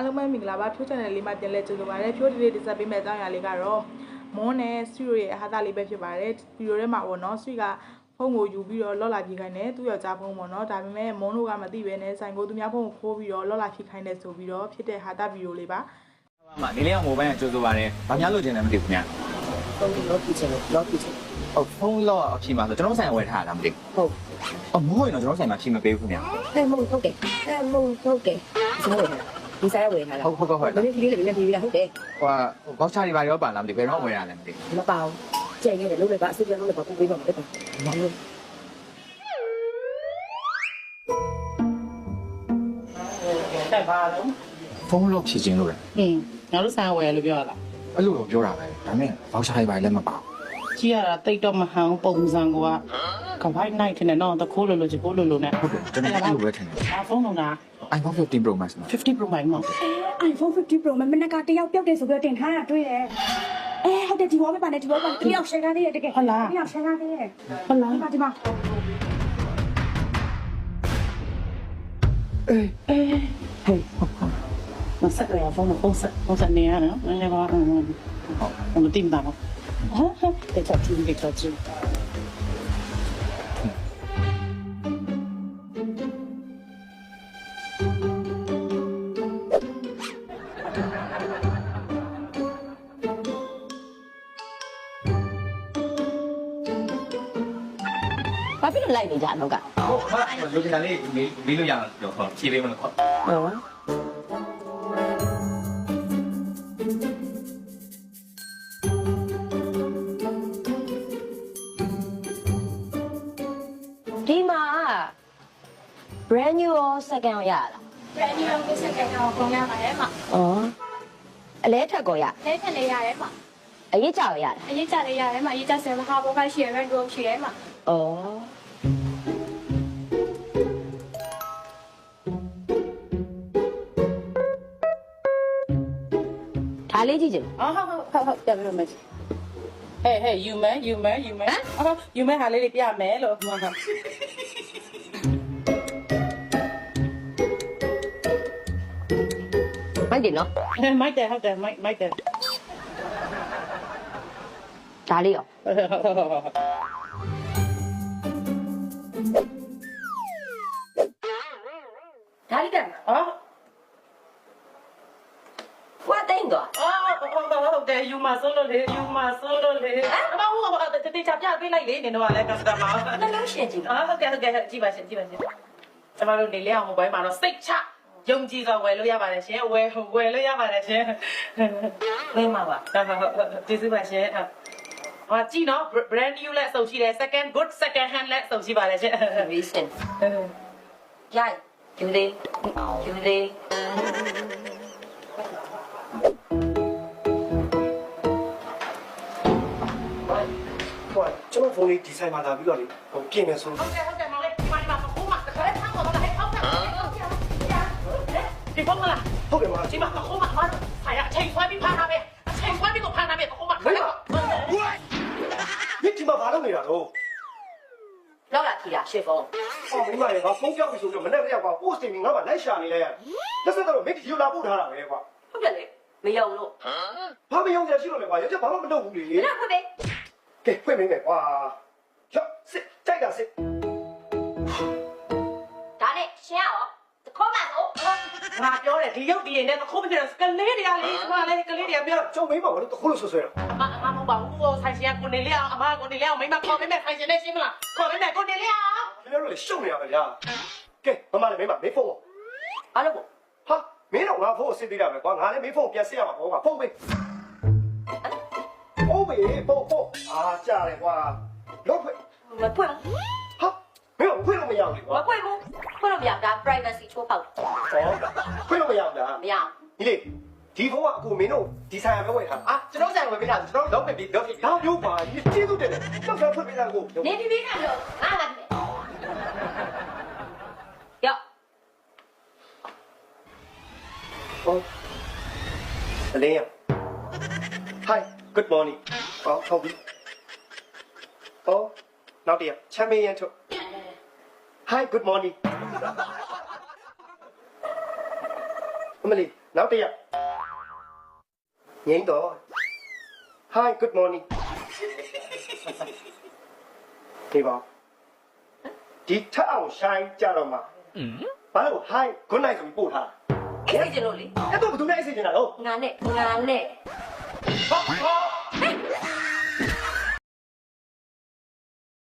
အားလုံးပဲမင်္ဂလာပါဖြိုး channel လေးမှာပြန်လဲကြိုဆိုပါရစေဖြိုးဒီလေးတင်ဆက်ပေးမယ့်အကြောင်းအရာလေးကတော့မွန်းနဲ့ဆွီရိုရဲ့အဟာတာလေးပဲဖြစ်ပါတယ်ဗီဒီယိုထဲမှာပေါ့နော်ဆွီကဖုန်းကိုယူပြီးတော့လော့လာပြေးခိုင်းတယ်သူ့ယောက်ျားဖုန်းပေါ့နော်ဒါပေမဲ့မွန်းတို့ကမသိပဲနဲ့ဆိုင်ကိုသူများဖုန်းကိုခိုးပြီးတော့လော့လာပြေးခိုင်းတယ်ဆိုပြီးတော့ဖြစ်တဲ့ဟာတာဗီဒီယိုလေးပါမနေလေးအောင်မိုဘိုင်းကကြိုးစိုးပါတယ်။ဘာများလို့ကျင်တယ်မသိဘူးခင်ဗျာဟုတ်ပြီလော့ပြချင်လို့လော့ပြချင်။ဟုတ်ဖုန်းတော့အဖြေမှာဆိုကျွန်တော်ဆိုင်ဝယ်ထားတာမသိဘူးဟုတ်။အော်မဟုတ်ရင်တော့ကျွန်တော်ဆိုင်မှာဖြေမပေးဘူးခင်ဗျာဟဲ့မဟုတ်ဟုတ်တယ်ဟဲ့မဟုတ်ဟုတ်တယ်ကျွန်တော် ဒီဆိုင်ဝယ်ထား။တာဟုတ်ဟုတ်ဟုတ်ဟုတ်ဒီနေ့ဒီနေ့လည်းပြီးပြီလားဟုတ်တယ်။ဟိုကဘောက်ချာတွေပါရောပါလားမသိဘူး။ဘယ်တော့ဝယ်ရလဲမသိဘူးမပေါအောင်ကြိတ်ရတယ်လို့လည်းပါအစစ်ပြလို့လည်းပါပို့ပေးပါမယ်တဲ့ပါဘာလို့တက်ပါတော့။ဖုန်းလို့ဖြေခြင်းလို့လေဟင်းငါတို့ဆိုင်ဝယ်လို့ပြောရတာ။အဲ့လိုတော့ပြောတာပဲ။ဒါနဲ့ဘောက်ချာတွေပါလည်းမပါဘူးကြီးရတာတိတ်တော့မဟန်ပုံစံကွာ ကဘိုက်နိုင်ထင်တယ်နော်တခိုးလိုလိုချကိုလိုလိုနဲ့။ဟုတ်တယ်ကျွန်တော်အဲ့လိုပဲထင်တယ်အာဖုန်းလုံးတာ။ iPhone 15 Pro Max မှာ50 Pro Max နော် iPhone 50 Pro မနက်ကတယောက်ပြောက်တယ်ဆိုပြီးတော့တင်ထားတာတွေ့တယ်။အဲဟုတ်တယ်ဒီဘောပဲပါနဲ့ဒီဘောပါတယောက် share ထားသေးတယ်တကယ်တယောက် share ထားသေးတယ်ဟုတ်လားဒီမှာဒီမှာအေးဟေးမဆက်ရဖုန်းမပုံဆက်ပုံဆက်နေရနော်နည်းနည်းပါဟုတ်ဟုတ်မတင်တာပါဟာတဲ့ချက်ချင်းတဲ့ချက်ချ ဖြစ်လို့လိုက်နေကြတော့က။ဟုတ်ကဲ့။လူကျင်တာလေးမေးလို့ရအောင်ပြောခေါ်ဖြေပေးမလို့ခေါ်ဟောဒီမှာ brand new ရော second ရောရလား brand new ကိုစက်ကန်တော့ပုံရပါတယ်မှာ။အော်အလဲထက်ကောရလက်ထက်လေးရတယ်မှာအရေးကြောက်ရလားအရေးကြလေးရတယ်မှာအရေးကြဆယ်မဟာဘောကရှိရယ် room ရှိတယ်မှာ။အော် လေးကြည့်ကြည့် အော်ဟုတ်ဟုတ်ဟုတ်ပြန်လို့မယ်ဟဲ့ဟဲ့ယူမဲယူမဲယူမဲအော်ယူမဲဟာလေးလေးပြမယ်လို့ဟုတ်ဟုတ် မိုက်တယ်နော် မိုက်တယ်ဟုတ်တယ်မိုက်မိုက်တယ် ဒါလေးရော ဒါလေးတက် အော် ဝတ်သိမ့်တော့ အော် ဟုတ်တယ်ယူမဆိုလို့လေယူမဆိုလို့လေအမဟုတ်တတိချပြပေးလိုက်လေနင်တို့ကလည်းကစတမာ နှလုံးရှင်ကြည့်ပါ အော်ဟုတ်ကဲ့ဟုတ်ကဲ့ကြည့်ပါရှင်ကြည့်ပါရှင်ကျမတို့နေလေအောင်မိုဘိုင်းမှာတော့စိတ်ချယုံကြည်စွာဝယ်လို့ရပါတယ်ရှင်ဝယ်ဝယ်လို့ရပါတယ်ရှင် ဝင်းမှာပါ ဟုတ်ဟုတ်ဟုတ်ကျေးဇူးပါရှင်ဟာကြည့်နော် brand new လက်စုံရှိတယ် second good second hand လက်စုံရှိပါတယ်ရှင် recent ရိုက်ယူသေးယူသေး ကျွန်တော်ဖုန်းလေးဒီဆိုင်မှာလာပြီးတော့လေဟိုပြင်မယ်ဆိုဟုတ်ကဲ့ဟုတ်ကဲ့မောင်လေးဒီမှာဒီမှာခုမှတစ်ခါလေးဖမ်းတော့တော့ဟဲ့ဟုတ်ကဲ့ဒီဖုန်းမလားဟုတ်တယ်မဒီမှာခုမှမဆိုင်အချိန်ဆွဲပြီးဖမ်းတာပဲအချိန်ဆွဲပြီးတော့ဖမ်းတာပဲခုမှမင်းဒီမှာဘာလုပ်နေတာတော့လောက်လာထီတာရှစ်ဖုန်းဟောမိမရေငါဖုန်းပြောက်ပြီဆိုတော့မနေ့ကရောက်ပါပို့စတင်ပြီးငါ့မှာလိုက်ရှာနေလိုက်ရလက်ဆက်တော့မင်းဒီလိုလာပို့ထားတာပဲကွာဟုတ်တယ်လေမယုံလို့ဘာမယုံကြရှိလို့လဲကွာရကြဘာမှမလုပ်ဘူးလေဘယ်တော့ဖွင့်ပေး ကဲဖွင့်မင်းမယ်ကွာချော့စစ်ကြိုက်တာစစ်ဒါနဲ့ရှင်းရအောင်တခေါက်ပါဆိုငါပြောတယ်ဒီရုပ်ဒီရင်နဲ့ခုမှဖြစ်တယ်ကလေးတွေကလေဒီမှာလေကလေးတွေကပြောကျုံမင်းပါဘာလို့တခုလို့ဆွဆွဲတော့အမအမမဟုတ်ပါဘူးဆိုင်ရှင်ကကိုနေလေးအောင်အမကိုနေလေးအောင်မိမခေါ်ပေးမယ်ဆိုင်ရှင်နဲ့ရှင်းမလားခေါ်ပေးမယ်ကိုနေလေးအောင်ခင်ဗျားတို့လေရှုံနေရပါဗျာကဲမမလည်းမင်းမမင်းဖုန်းဘာလို့ပေါ့ဟာမင်းတော့ငါဖုန်းကိုစစ်သေးတာပဲကွာငါလည်းမင်းဖုန်းပြန်စစ်ရမှာပေါ့ကွာဖုန်းပေး ဖုန်းပေးဖုန်းဖုန်းအာကြားတယ်ကွာလို့ဖွင့် မဖွင့် ဟာမင်းကဖွင့်လို့မရဘူးလေ မ ကွာ ဖွင့်ဘူးဖွင့်လို့မရဒါ privacy ချိုးဖောက် ဟောဖွင့်လို့မရဘူးလား မရအောင် ဒီလေဒီဖုန်းကအခုမင်းတို့ဒီဆိုင်ရပဲဝယ်ထားအာကျွန်တော်ဆိုင်ဝယ်ပေးတာကျွန်တော်လုံးပဲပြီးလုံးပြီဒါမျိုးပါဒီကျေးဇူးတင်တယ်တော့ကျွန်တော်ဖွင့်ပေးတာကို နေပြီးပြီးကလို့ငါလာပြီယော ဟောအလင်းရ Hi good morning có không? Oh nào dear tell me and to hi good morning. Emily nào dear nhảy đó hi good morning. Thì bảo chỉ thao sai cha rồi mà. Ừ. Bảo hi good này cũng bù hả? Cái gì rồi đi cái tôi của tôi này gì nào đâu? Ngàn nè ngàn nè